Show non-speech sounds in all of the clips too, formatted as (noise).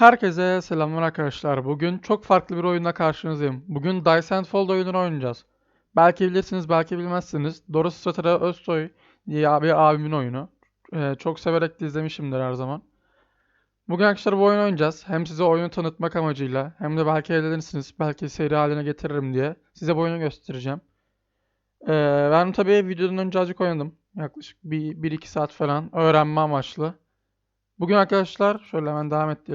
Herkese selamlar arkadaşlar. Bugün çok farklı bir oyunla karşınızdayım. Bugün Dice and Fold oyununu oynayacağız. Belki bilirsiniz, belki bilmezsiniz. Doris Stratera Özsoy diye bir abimin oyunu. Ee, çok severek de izlemişimdir her zaman. Bugün arkadaşlar bu oyunu oynayacağız. Hem size oyunu tanıtmak amacıyla hem de belki eğlenirsiniz, belki seri haline getiririm diye size bu oyunu göstereceğim. Ee, ben tabii videodan önce azıcık oynadım. Yaklaşık 1-2 saat falan öğrenme amaçlı. Bugün arkadaşlar şöyle hemen devam et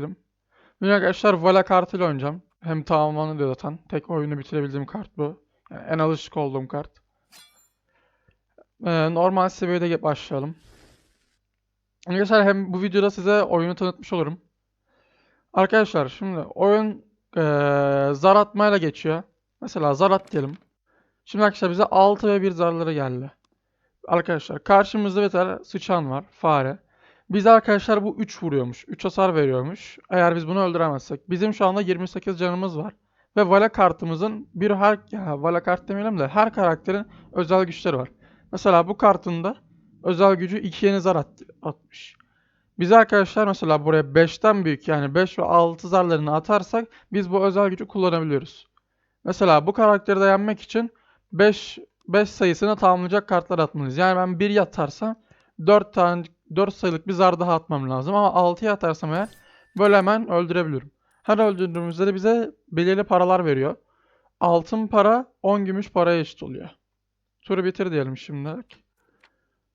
Bugün arkadaşlar Vala kartıyla oynayacağım. Hem tamamlandı diyor zaten. Tek oyunu bitirebildiğim kart bu. Yani en alışık olduğum kart. Ee, normal seviyede başlayalım. Arkadaşlar hem bu videoda size oyunu tanıtmış olurum. Arkadaşlar şimdi oyun ee, zar atmayla geçiyor. Mesela zar at diyelim. Şimdi arkadaşlar bize 6 ve 1 zarları geldi. Arkadaşlar karşımızda bir tane sıçan var. Fare. Biz arkadaşlar bu 3 vuruyormuş. 3 hasar veriyormuş. Eğer biz bunu öldüremezsek. Bizim şu anda 28 canımız var. Ve Vala kartımızın bir her ya Vala kart demeyelim de her karakterin özel güçleri var. Mesela bu kartında özel gücü 2 yeni zar at, atmış. Biz arkadaşlar mesela buraya 5'ten büyük yani 5 ve 6 zarlarını atarsak biz bu özel gücü kullanabiliyoruz. Mesela bu karakteri de yenmek için 5 5 sayısını tamamlayacak kartlar atmalıyız. Yani ben 1 yatarsam 4 tane 4 sayılık bir zar daha atmam lazım ama 6'ya atarsam eğer böyle hemen öldürebilirim. Her öldürdüğümüzde de bize belirli paralar veriyor. Altın para 10 gümüş paraya eşit oluyor. Turu bitir diyelim şimdi.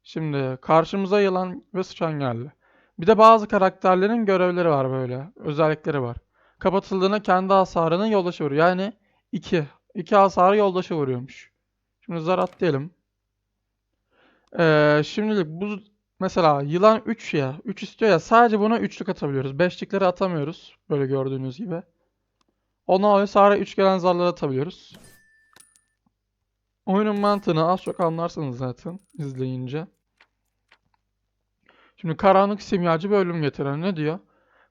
Şimdi karşımıza yılan ve sıçan geldi. Bir de bazı karakterlerin görevleri var böyle. Özellikleri var. Kapatıldığında kendi hasarını yoldaşı vuruyor. Yani 2. 2 hasarı yoldaşı vuruyormuş. Şimdi zar at diyelim. Ee, şimdilik bu mesela yılan 3 ya. 3 istiyor ya sadece buna 3'lük atabiliyoruz. 5'likleri atamıyoruz. Böyle gördüğünüz gibi. Ondan dolayı sadece 3 gelen zarları atabiliyoruz. Oyunun mantığını az çok anlarsınız zaten izleyince. Şimdi karanlık simyacı bir ölüm getiren ne diyor?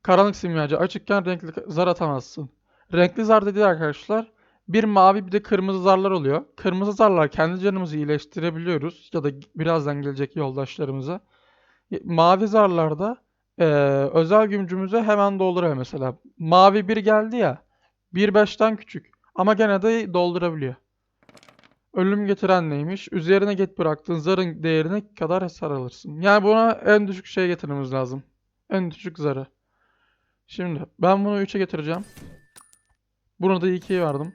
Karanlık simyacı açıkken renkli zar atamazsın. Renkli zar dediği arkadaşlar bir mavi bir de kırmızı zarlar oluyor. Kırmızı zarlar kendi canımızı iyileştirebiliyoruz ya da birazdan gelecek yoldaşlarımıza. Mavi zarlarda e, özel gücümüzü hemen dolduruyor mesela. Mavi bir geldi ya 1.5'ten küçük ama gene de doldurabiliyor. Ölüm getiren neymiş? Üzerine get bıraktığın zarın değerine kadar hasar alırsın. Yani buna en düşük şey getirmemiz lazım. En düşük zarı. Şimdi ben bunu 3'e getireceğim. Bunu da 2'ye verdim.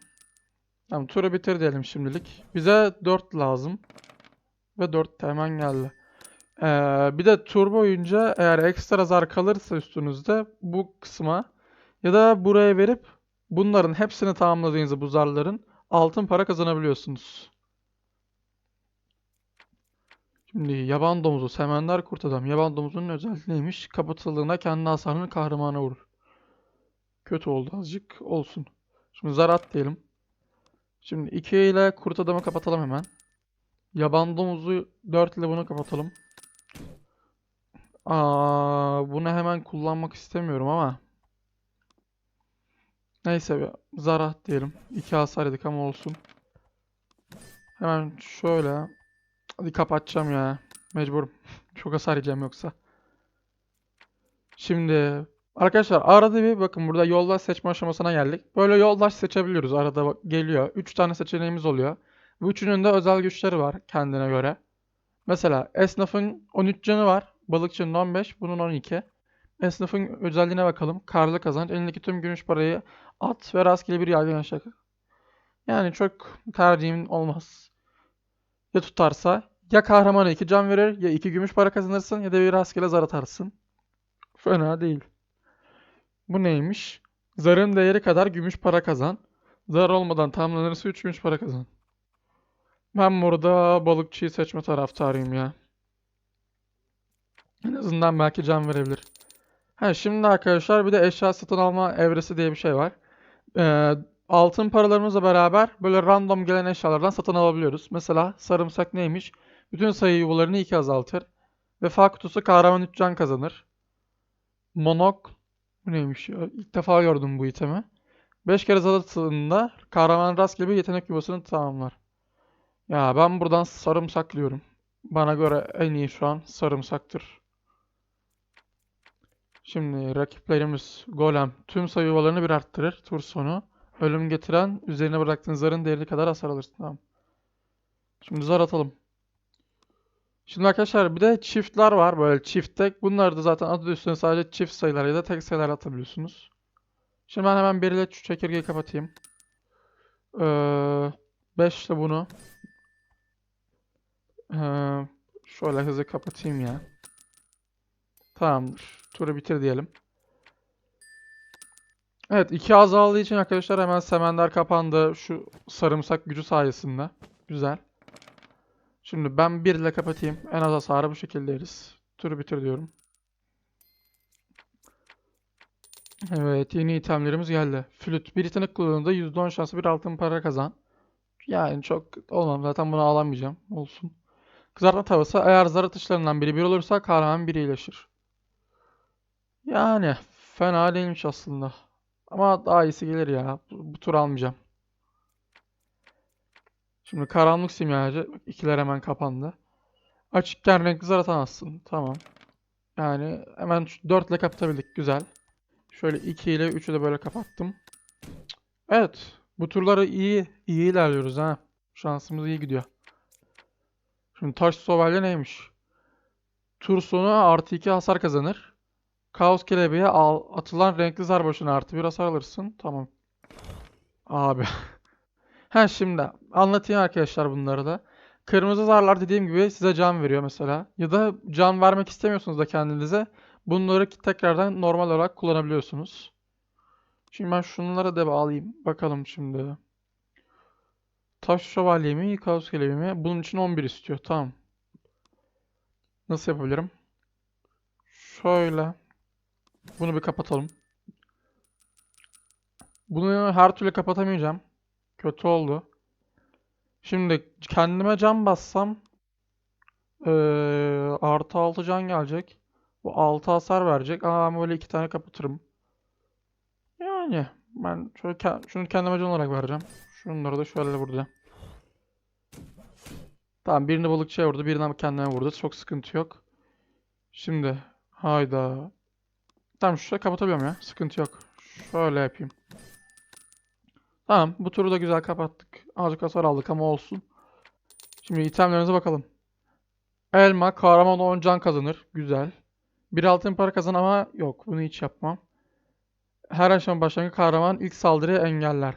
Tamam turu bitir diyelim şimdilik. Bize 4 lazım. Ve 4 hemen geldi. Ee, bir de tur boyunca eğer ekstra zar kalırsa üstünüzde bu kısma ya da buraya verip bunların hepsini tamamladığınızda bu zarların altın para kazanabiliyorsunuz. Şimdi yaban domuzu, semender kurt adam. Yaban domuzunun özelliği neymiş? Kapatıldığında kendi hasarını kahramana vurur. Kötü oldu azıcık. Olsun. Şimdi zar at diyelim. Şimdi 2 ile kurt adamı kapatalım hemen. Yaban domuzu 4 ile bunu kapatalım. Aa, bunu hemen kullanmak istemiyorum ama. Neyse bir zar diyelim. 2 hasar yedik ama olsun. Hemen şöyle. Hadi kapatacağım ya. Mecburum. (laughs) Çok hasar yiyeceğim yoksa. Şimdi arkadaşlar arada bir bakın burada yoldaş seçme aşamasına geldik. Böyle yoldaş seçebiliyoruz. Arada geliyor. 3 tane seçeneğimiz oluyor. Bu üçünün de özel güçleri var kendine göre. Mesela esnafın 13 canı var. Balıkçının 15, bunun 12. Esnafın özelliğine bakalım. Karlı kazanç. Elindeki tüm gümüş parayı at ve rastgele bir yaygın şaka. Yani çok tercihim olmaz. Ya tutarsa ya kahramana 2 can verir ya 2 gümüş para kazanırsın ya da bir rastgele zar atarsın. Fena değil. Bu neymiş? Zarın değeri kadar gümüş para kazan. Zar olmadan tamamlanırsa 3 gümüş para kazan. Ben burada balıkçıyı seçme taraftarıyım ya. En azından belki can verebilir. Ha şimdi arkadaşlar bir de eşya satın alma evresi diye bir şey var. Ee, altın paralarımızla beraber böyle random gelen eşyalardan satın alabiliyoruz. Mesela sarımsak neymiş? Bütün sayı yuvalarını 2 azaltır. Vefa kutusu kahraman 3 can kazanır. Monok bu neymiş ya? İlk defa gördüm bu itemi. 5 kere zatıldığında kahraman rastgele bir yetenek yuvasını tamamlar. Ya ben buradan sarımsaklıyorum. Bana göre en iyi şu an sarımsaktır. Şimdi rakiplerimiz Golem tüm sayı bir arttırır tur sonu. Ölüm getiren üzerine bıraktığın zarın değeri kadar hasar alırsın. Tamam. Şimdi zar atalım. Şimdi arkadaşlar bir de çiftler var böyle çift tek. Bunları da zaten adı üstüne sadece çift sayılar ya da tek sayılar atabiliyorsunuz. Şimdi ben hemen biriyle şu çekirgeyi kapatayım. Ee, 5 de bunu. Ee, şöyle hızlı kapatayım ya. Tamamdır. Turu bitir diyelim. Evet 2 azaldığı için arkadaşlar hemen semender kapandı şu sarımsak gücü sayesinde. Güzel. Şimdi ben 1 ile kapatayım. En az hasarı bu şekilde yeriz. Turu bitir diyorum. Evet yeni itemlerimiz geldi. Flüt. Bir yetenek kullanımında %10 şanslı bir altın para kazan. Yani çok olmam. Zaten bunu alamayacağım. Olsun. Kızartma tavası. Eğer zar atışlarından biri bir olursa kahraman biri iyileşir. Yani fena değilmiş aslında. Ama daha iyisi gelir ya. Bu, bu tur almayacağım. Şimdi karanlık simyacı. İkiler hemen kapandı. Açıkken renkli zar atamazsın. Tamam. Yani hemen 4 ile kapatabildik. Güzel. Şöyle 2 ile 3'ü de böyle kapattım. Evet. Bu turları iyi iyi ilerliyoruz ha. Şansımız iyi gidiyor. Şimdi taş sovalye neymiş? Tur sonu artı 2 hasar kazanır. Kaos kelebeğe al, atılan renkli zar başına artı bir hasar alırsın. Tamam. Abi. (laughs) Ha şimdi anlatayım arkadaşlar bunları da. Kırmızı zarlar dediğim gibi size can veriyor mesela. Ya da can vermek istemiyorsunuz da kendinize. Bunları tekrardan normal olarak kullanabiliyorsunuz. Şimdi ben şunlara da bağlayayım. Bakalım şimdi. Taş şövalye mi, kaos kelebeği mi? Bunun için 11 istiyor. Tamam. Nasıl yapabilirim? Şöyle. Bunu bir kapatalım. Bunu her türlü kapatamayacağım. Kötü oldu. Şimdi kendime can bassam eee, artı 6 can gelecek. Bu 6 hasar verecek. Ama ben böyle iki tane kapatırım. Yani ben şöyle ke- şunu kendime can olarak vereceğim. Şunları da şöyle vuracağım. Tamam birini balıkçıya vurdu, birini ama kendine vurdu. Çok sıkıntı yok. Şimdi hayda. Tamam şöyle kapatabiliyorum ya. Sıkıntı yok. Şöyle yapayım. Tamam bu turu da güzel kapattık. Azıcık hasar aldık ama olsun. Şimdi itemlerimize bakalım. Elma kahraman 10 can kazanır. Güzel. Bir altın para kazan ama yok bunu hiç yapmam. Her aşama başlangıç kahraman ilk saldırıyı engeller.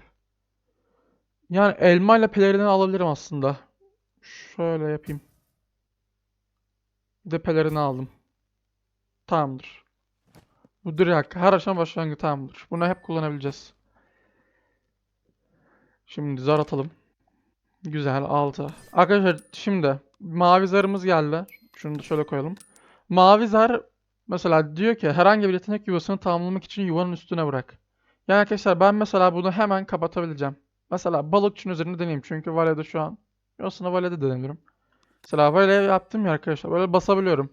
Yani elma ile pelerini alabilirim aslında. Şöyle yapayım. Bir de pelerini aldım. Tamamdır. Bu direkt her aşama başlangıç tamamdır. Bunu hep kullanabileceğiz. Şimdi zar atalım. Güzel 6. Arkadaşlar şimdi mavi zarımız geldi. Şunu da şöyle koyalım. Mavi zar mesela diyor ki herhangi bir yetenek yuvasını tamamlamak için yuvanın üstüne bırak. Yani arkadaşlar ben mesela bunu hemen kapatabileceğim. Mesela balıkçının üzerinde deneyeyim. Çünkü valede şu an. Aslında valede denebilirim. Mesela vale yaptım ya arkadaşlar. Böyle basabiliyorum.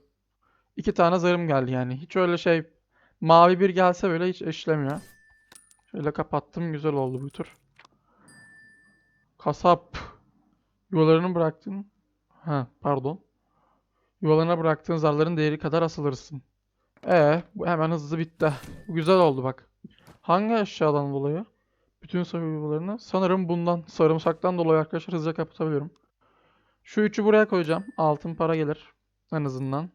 İki tane zarım geldi yani. Hiç öyle şey mavi bir gelse böyle hiç işlemiyor. Şöyle kapattım. Güzel oldu bu tur. Kasap. Yuvalarını bıraktın. Ha, pardon. Yuvalarına bıraktığın zarların değeri kadar asılırsın. Ee, bu hemen hızlı bitti. Bu güzel oldu bak. Hangi eşyadan dolayı? Bütün sayı yuvalarını. Sanırım bundan, sarımsaktan dolayı arkadaşlar hızlıca kapatabiliyorum. Şu üçü buraya koyacağım. Altın para gelir. En azından.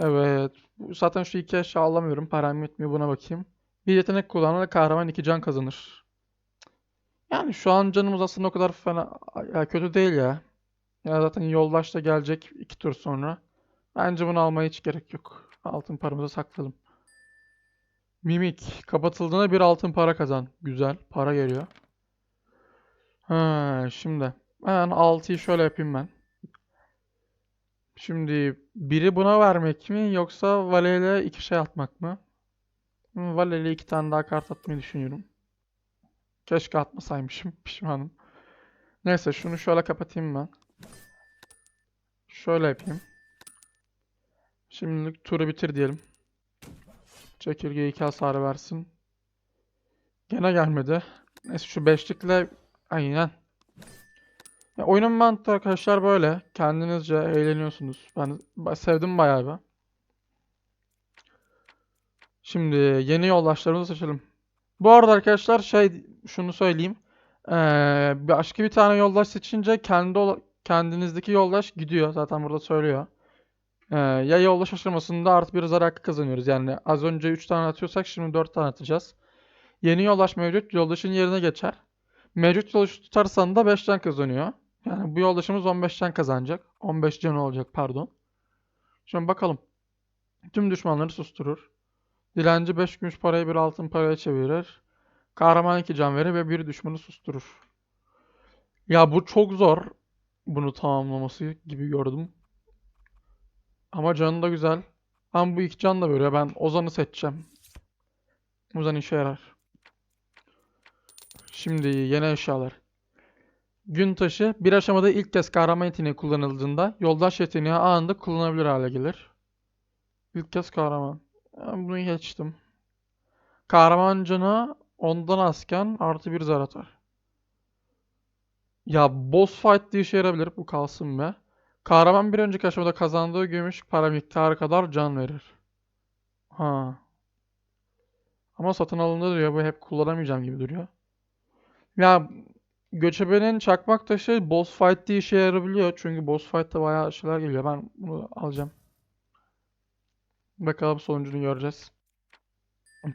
Evet. Zaten şu iki eşya alamıyorum. Param yetmiyor. Buna bakayım. Bir yetenek kullanana kahraman iki can kazanır. Yani şu an canımız aslında o kadar fena ya kötü değil ya. Ya zaten yoldaş da gelecek iki tur sonra. Bence bunu almaya hiç gerek yok. Altın paramızı saklayalım. Mimik. Kapatıldığında bir altın para kazan. Güzel. Para geliyor. Ha, şimdi. Ben 6'yı şöyle yapayım ben. Şimdi biri buna vermek mi yoksa valeyle iki şey atmak mı? Valeyle iki tane daha kart atmayı düşünüyorum. Keşke atmasaymışım. (laughs) Pişmanım. Neyse şunu şöyle kapatayım ben. Şöyle yapayım. Şimdilik turu bitir diyelim. Çekirge 2 hasarı versin. Gene gelmedi. Neyse şu beşlikle aynen. Ya oyunun mantığı arkadaşlar böyle. Kendinizce eğleniyorsunuz. Ben, sevdim bayağı bir. Şimdi yeni yoldaşlarımızı seçelim. Bu arada arkadaşlar şey şunu söyleyeyim. Ee, başka bir tane yoldaş seçince kendi kendinizdeki yoldaş gidiyor. Zaten burada söylüyor. Ee, ya yoldaş aşamasında artı bir zar hakkı kazanıyoruz. Yani az önce 3 tane atıyorsak şimdi 4 tane atacağız. Yeni yoldaş mevcut yoldaşın yerine geçer. Mevcut yoldaşı tutarsan da 5 can kazanıyor. Yani bu yoldaşımız 15 can kazanacak. 15 can olacak pardon. Şimdi bakalım. Tüm düşmanları susturur. Dilenci 5 gümüş parayı bir altın paraya çevirir. Kahraman 2 can verir ve bir düşmanı susturur. Ya bu çok zor. Bunu tamamlaması gibi gördüm. Ama canı da güzel. Ama bu iki can da veriyor. Ben Ozan'ı seçeceğim. Ozan işe yarar. Şimdi yeni eşyalar. Gün taşı bir aşamada ilk kez kahraman yeteneği kullanıldığında yoldaş yeteneği anında kullanılabilir hale gelir. İlk kez kahraman. Ben bunu geçtim. Kahraman canı ondan azken artı bir zar atar. Ya boss fight diye işe yarayabilir. Bu kalsın be. Kahraman bir önceki aşamada kazandığı gümüş para miktarı kadar can verir. Ha. Ama satın alındı diyor. Bu hep kullanamayacağım gibi duruyor. Ya Göçebenin çakmak taşı boss fight diye işe yarayabiliyor. Çünkü boss fight'ta bayağı şeyler geliyor. Ben bunu alacağım. Bakalım sonucunu göreceğiz.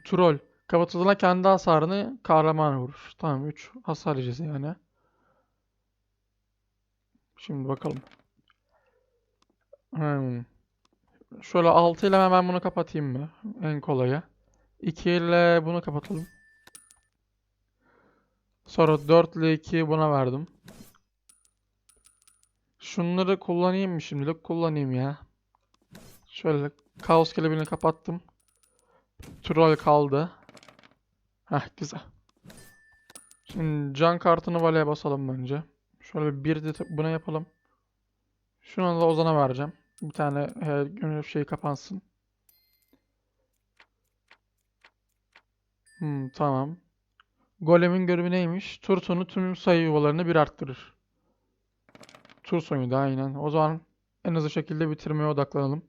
Troll. Kapatıldığında kendi hasarını kahraman vurur. Tamam 3 hasar yiyeceğiz yani. Şimdi bakalım. Hmm. Şöyle 6 ile hemen bunu kapatayım mı? En kolayı. 2 ile bunu kapatalım. Sonra 4 ile 2'yi buna verdim. Şunları kullanayım mı şimdilik? Kullanayım ya. Şöyle kaos kelebini kapattım. Troll kaldı. Heh güzel. Şimdi can kartını valeye basalım bence. Şöyle bir de buna yapalım. Şunu da Ozan'a vereceğim. Bir tane e, gönül şey kapansın. Hmm, tamam. Golem'in görevi neymiş? Tur tüm sayı yuvalarını bir arttırır. Tur sonu da aynen. O zaman en hızlı şekilde bitirmeye odaklanalım.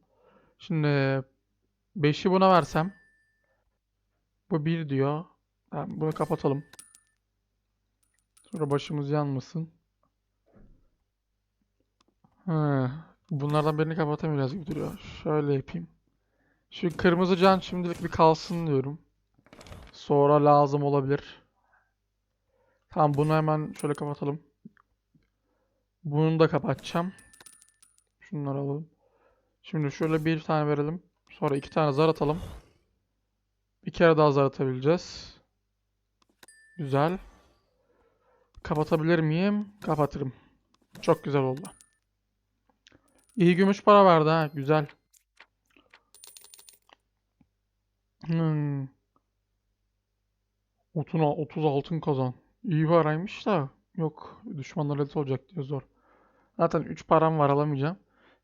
Şimdi 5'i buna versem. Bu 1 diyor. Tamam, bunu kapatalım. Sonra başımız yanmasın. Hı, bunlardan birini kapatamayacağız gibi duruyor. Şöyle yapayım. Şu kırmızı can şimdilik bir kalsın diyorum. Sonra lazım olabilir. Tamam bunu hemen şöyle kapatalım. Bunu da kapatacağım. Şunları alalım. Şimdi şöyle bir tane verelim. Sonra iki tane zar atalım. Bir kere daha zar atabileceğiz. Güzel. Kapatabilir miyim? Kapatırım. Çok güzel oldu. İyi gümüş para verdi ha. Güzel. Hmm. 30, 30 altın kazan. İyi paraymış da. Yok. Düşmanlar elit olacak diyor zor. Zaten 3 param var alamayacağım.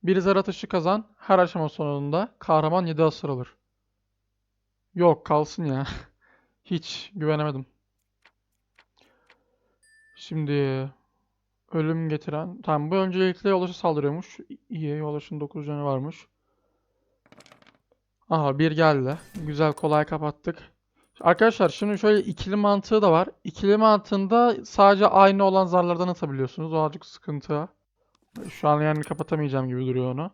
Bir zar atışı kazan. Her aşama sonunda kahraman 7 hasar alır. Yok kalsın ya. (laughs) Hiç güvenemedim. Şimdi ölüm getiren. Tamam bu öncelikle yoldaşa saldırıyormuş. İyi yoldaşın 9 canı varmış. Aha bir geldi. Güzel kolay kapattık. Arkadaşlar şimdi şöyle ikili mantığı da var. İkili mantığında sadece aynı olan zarlardan atabiliyorsunuz. O azıcık sıkıntı. Şu an yani kapatamayacağım gibi duruyor onu.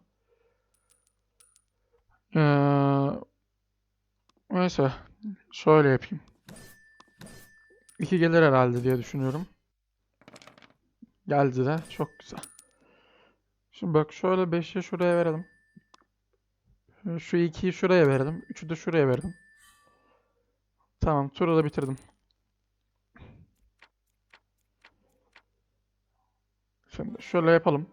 Ee, neyse. Şöyle yapayım. İki gelir herhalde diye düşünüyorum. Geldi de. Çok güzel. Şimdi bak şöyle 5'i şuraya verelim. Şu 2'yi şuraya verelim. 3'ü de şuraya verelim. Tamam, turu da bitirdim. Şimdi şöyle yapalım.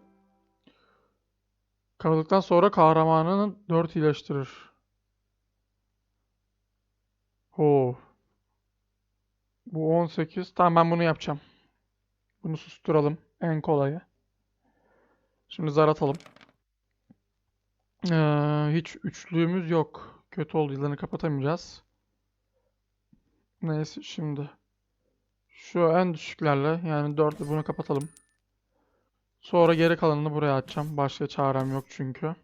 Kavladıktan sonra kahramanını 4 iyileştirir. Oo. Bu 18. Tamam ben bunu yapacağım. Bunu susturalım. En kolayı. Şimdi zar atalım. Ee, hiç üçlüğümüz yok. Kötü oldu. Yılanı kapatamayacağız. Neyse şimdi. Şu en düşüklerle yani 4'ü bunu kapatalım. Sonra geri kalanını buraya açacağım. Başka çarem yok çünkü.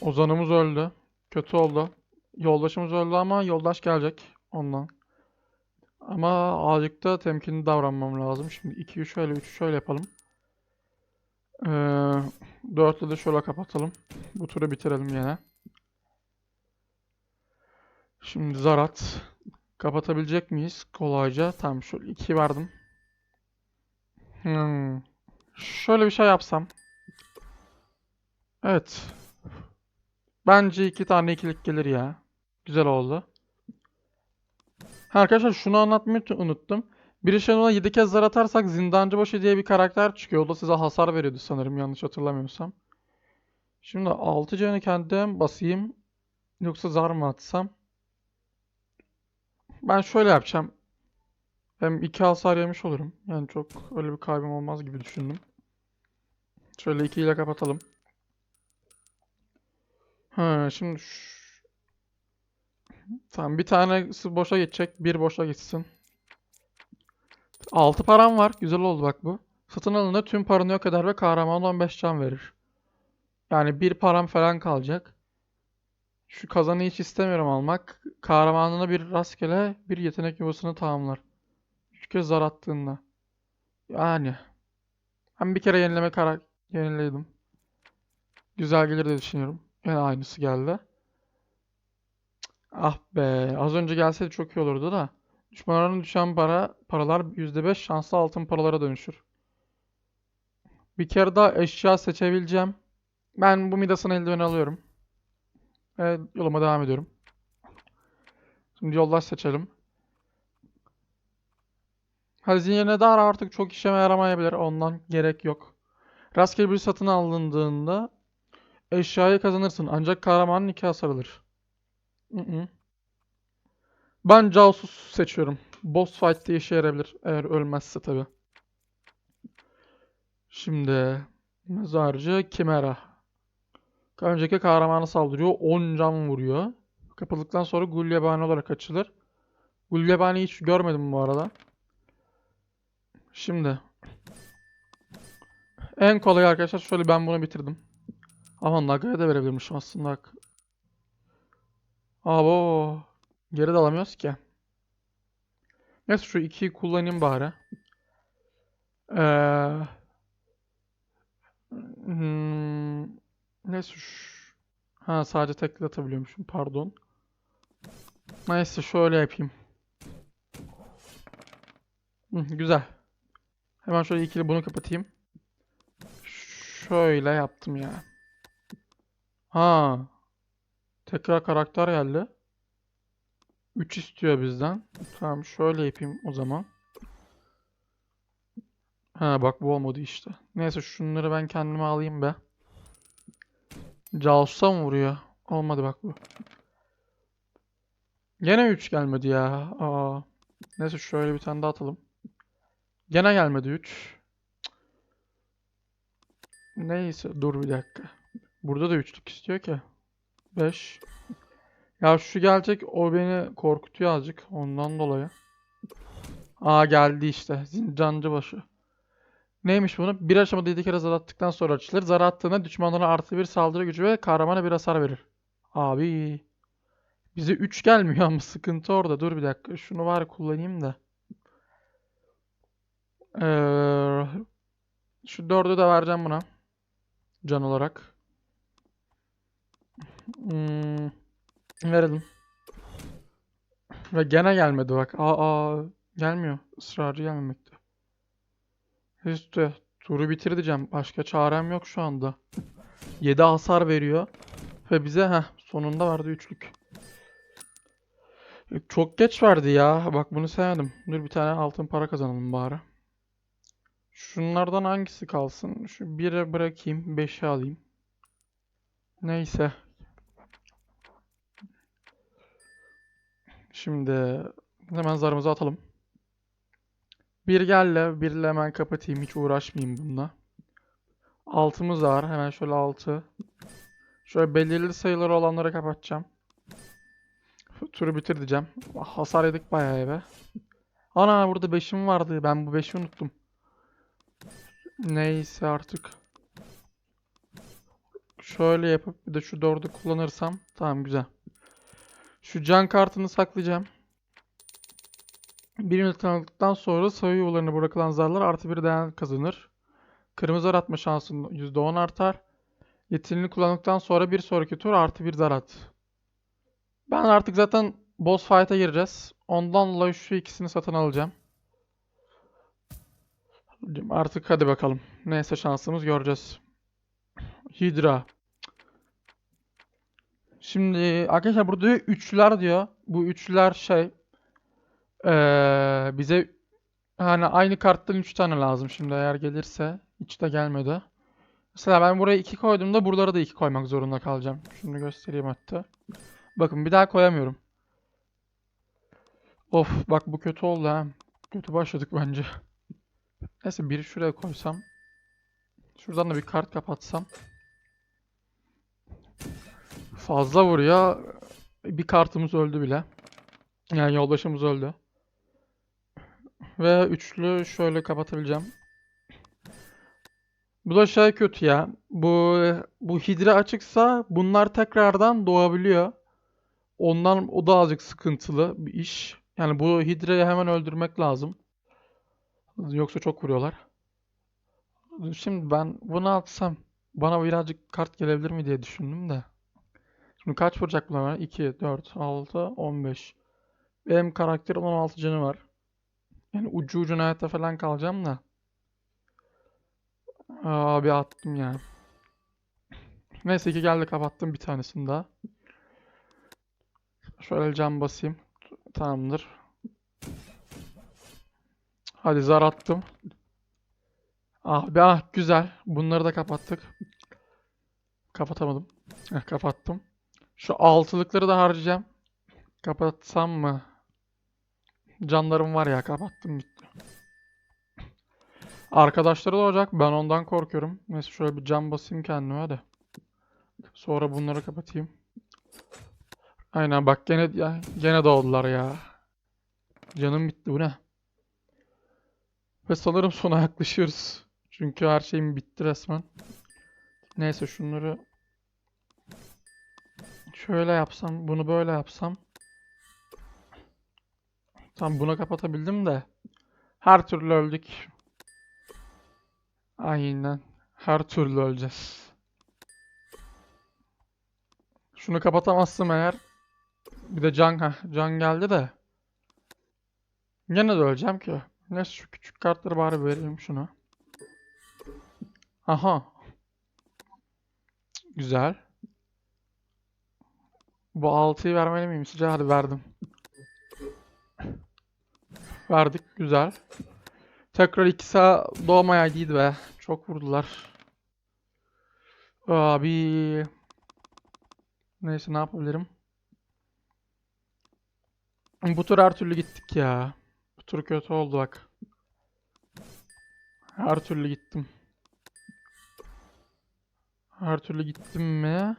Ozanımız öldü. Kötü oldu. Yoldaşımız öldü ama yoldaş gelecek ondan. Ama azıcık da temkinli davranmam lazım. Şimdi 2'yi şöyle 3'ü şöyle yapalım. Ee, 4'ü de şöyle kapatalım. Bu turu bitirelim yine. Şimdi Zarat. Kapatabilecek miyiz kolayca? Tamam şöyle 2 verdim. Hmm. Şöyle bir şey yapsam. Evet. Bence iki tane ikilik gelir ya. Güzel oldu. Ha arkadaşlar şunu anlatmayı unuttum. Bir Shadow'a 7 kez zar atarsak Zindancı diye bir karakter çıkıyor. O da size hasar veriyordu sanırım yanlış hatırlamıyorsam. Şimdi 6 canı kendim basayım. Yoksa zar mı atsam? Ben şöyle yapacağım. Hem 2 hasar yemiş olurum. Yani çok öyle bir kaybım olmaz gibi düşündüm. Şöyle 2 ile kapatalım. Ha şimdi ş- Tamam bir tanesi boşa gidecek. Bir boşa gitsin. 6 param var. Güzel oldu bak bu. Satın alınır tüm paranı yok eder ve kahramana 15 can verir. Yani bir param falan kalacak. Şu kazanı hiç istemiyorum almak. Kahramanına bir rastgele bir yetenek yuvasını tamamlar. Üç kez zar attığında. Yani. Ben bir kere yenileme karar yeniledim. Güzel gelir diye düşünüyorum. Yine aynısı geldi. Ah be. Az önce gelseydi çok iyi olurdu da. Düşmanların düşen para, paralar %5 şanslı altın paralara dönüşür. Bir kere daha eşya seçebileceğim. Ben bu Midas'ın eldiveni alıyorum. Ve yoluma devam ediyorum. Şimdi yoldaş seçelim. Hazine dar artık çok işime yaramayabilir. Ondan gerek yok. Rastgele bir satın alındığında eşyayı kazanırsın. Ancak kahramanın iki. Mm-mm. Ben casus seçiyorum. Boss fight'te işe yarayabilir. Eğer ölmezse tabii. Şimdi mezarcı Kimera. Önceki kahramana saldırıyor. 10 can vuruyor. Kapıldıktan sonra Gulyabani olarak açılır. Gulyabani'yi hiç görmedim bu arada. Şimdi. En kolay arkadaşlar şöyle ben bunu bitirdim. Ama Naga'ya da verebilirmişim aslında. Abo. Geri de alamıyoruz ki. Neyse şu ikiyi kullanayım bari. Ee, hmm, neyse şu- Ha sadece tekli atabiliyormuşum pardon. Neyse şöyle yapayım. Hı, güzel. Hemen şöyle ikili bunu kapatayım. Şöyle yaptım ya. Ha. Tekrar karakter geldi. 3 istiyor bizden. Tamam şöyle yapayım o zaman. Ha bak bu olmadı işte. Neyse şunları ben kendime alayım be. Jaus'a mı vuruyor? Olmadı bak bu. Gene 3 gelmedi ya. Aa. Neyse şöyle bir tane daha atalım. Gene gelmedi 3. Neyse dur bir dakika. Burada da üçlük istiyor ki. 5. Ya şu gelecek o beni korkutuyor azıcık ondan dolayı. Aa geldi işte. Zincancı başı. Neymiş bunu? Bir aşamada 7 kere zar attıktan sonra açılır. Zar attığında düşmanlara artı bir saldırı gücü ve kahramana bir hasar verir. Abi. Bize 3 gelmiyor ama sıkıntı orada. Dur bir dakika. Şunu var kullanayım da. Ee, şu 4'ü de vereceğim buna. Can olarak. Hmm, verelim. Ve gene gelmedi bak. Aa, aa gelmiyor. Israrcı gelmemekte. Üstü. Turu bitir diyeceğim. Başka çarem yok şu anda. 7 hasar veriyor. Ve bize heh, sonunda verdi üçlük. E, Çok geç verdi ya. Bak bunu sevmedim. Dur bir tane altın para kazanalım bari. Şunlardan hangisi kalsın? Şu 1'e bırakayım. 5'e alayım. Neyse. Şimdi hemen zarımızı atalım. Bir gelle, birle hemen kapatayım. Hiç uğraşmayayım bununla. Altımız var. Hemen şöyle altı. Şöyle belirli sayıları olanları kapatacağım. Turu bitir diyeceğim. Hasar yedik bayağı be. Ana burada 5'im vardı. Ben bu 5'i unuttum. Neyse artık. şöyle yapıp bir de şu dördü kullanırsam tamam güzel. Şu can kartını saklayacağım. Bir ünite aldıktan sonra sayı yuvalarına bırakılan zarlar artı bir değer kazanır. Kırmızı zar atma şansın %10 artar. Yeteneğini kullandıktan sonra bir sonraki tur artı bir zar at. Ben artık zaten boss fight'a gireceğiz. Ondan dolayı şu ikisini satın alacağım. Artık hadi bakalım. Neyse şansımız göreceğiz. Hydra. Şimdi arkadaşlar burada üçlüler diyor. Bu üçlüler şey eee, bize hani aynı karttan 3 tane lazım şimdi eğer gelirse. Hiç de gelmedi. Mesela ben buraya 2 koyduğumda buralara da 2 koymak zorunda kalacağım. Şunu göstereyim hatta. Bakın bir daha koyamıyorum. Of bak bu kötü oldu ha. Kötü başladık bence. Neyse biri şuraya koysam. Şuradan da bir kart kapatsam. Fazla vuruyor. Bir kartımız öldü bile. Yani yoldaşımız öldü. Ve üçlü şöyle kapatabileceğim. Bu da şey kötü ya. Bu bu hidre açıksa bunlar tekrardan doğabiliyor. Ondan o da azıcık sıkıntılı bir iş. Yani bu hidreyi hemen öldürmek lazım. Yoksa çok vuruyorlar. Şimdi ben bunu atsam bana birazcık kart gelebilir mi diye düşündüm de. Şimdi kaç vuracak bunlar? 2, 4, 6, 15. Benim karakterin 16 canı var. Yani ucu ucuna hayatta falan kalacağım da. Abi attım ya. Neyse ki geldi kapattım bir tanesini daha. Şöyle cam basayım. Tamamdır. Hadi zar attım. Abi ah güzel. Bunları da kapattık. Kapatamadım. Heh, kapattım. Şu altılıkları da harcayacağım. Kapatsam mı? Canlarım var ya kapattım bitti. Arkadaşları da olacak. Ben ondan korkuyorum. Neyse şöyle bir cam basayım kendime de. Sonra bunları kapatayım. Aynen bak gene ya, gene doğdular ya. Canım bitti bu ne? Ve sanırım sona (laughs) yaklaşıyoruz. Çünkü her şeyim bitti resmen. Neyse şunları şöyle yapsam, bunu böyle yapsam. Tam bunu kapatabildim de her türlü öldük. Aynen. Her türlü öleceğiz. Şunu kapatamazsam eğer bir de can ha can geldi de Gene de öleceğim ki. Neyse şu küçük kartları bari vereyim şuna. Aha. Güzel. Bu 6'yı vermeli miyim sizce? Hadi verdim. Verdik. Güzel. Tekrar ikisi doğmayaydıydı be. Çok vurdular. Abi. Neyse ne yapabilirim? Bu tur her türlü gittik ya. Bu tur kötü oldu bak. Her türlü gittim. Her türlü gittim mi?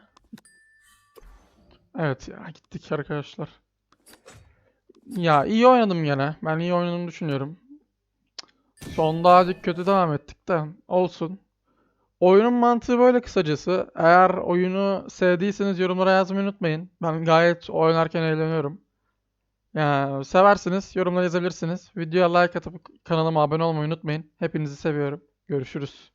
Evet ya gittik arkadaşlar. Ya iyi oynadım gene. Ben iyi oynadığımı düşünüyorum. Sonda azıcık kötü devam ettik de olsun. Oyunun mantığı böyle kısacası. Eğer oyunu sevdiyseniz yorumlara yazmayı unutmayın. Ben gayet oynarken eğleniyorum. Yani seversiniz, yorumlara yazabilirsiniz. Videoya like atıp kanalıma abone olmayı unutmayın. Hepinizi seviyorum. Görüşürüz.